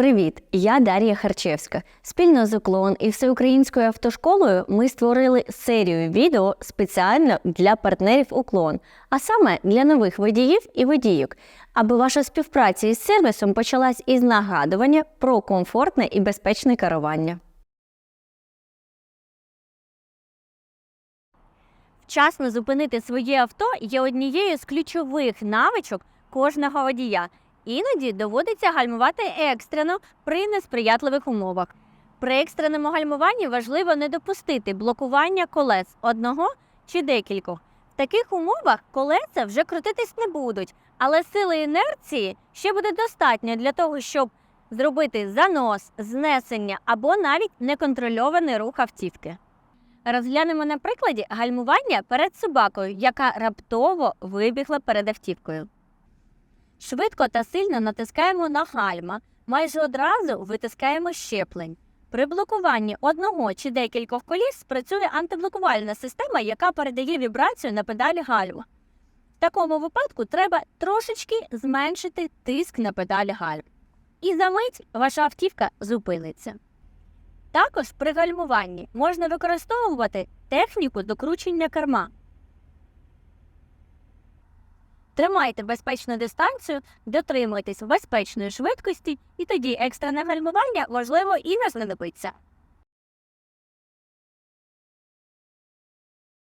Привіт, я Дар'я Харчевська. Спільно з Уклон і всеукраїнською автошколою ми створили серію відео спеціально для партнерів Уклон, а саме для нових водіїв і водійок, аби ваша співпраця із сервісом почалась із нагадування про комфортне і безпечне керування. Вчасно зупинити своє авто є однією з ключових навичок кожного водія. Іноді доводиться гальмувати екстрено при несприятливих умовах. При екстреному гальмуванні важливо не допустити блокування колес одного чи декількох. В таких умовах колеса вже крутитись не будуть, але сили інерції ще буде достатньо для того, щоб зробити занос, знесення або навіть неконтрольований рух автівки. Розглянемо на прикладі гальмування перед собакою, яка раптово вибігла перед автівкою. Швидко та сильно натискаємо на гальма, майже одразу витискаємо щеплень. При блокуванні одного чи декількох коліс спрацює антиблокувальна система, яка передає вібрацію на педалі гальма. В такому випадку треба трошечки зменшити тиск на педалі гальм. І за мить ваша автівка зупиниться. Також при гальмуванні можна використовувати техніку докручення керма. Тримайте безпечну дистанцію, дотримуйтесь безпечної швидкості, і тоді екстрене гальмування можливо і не знадобиться.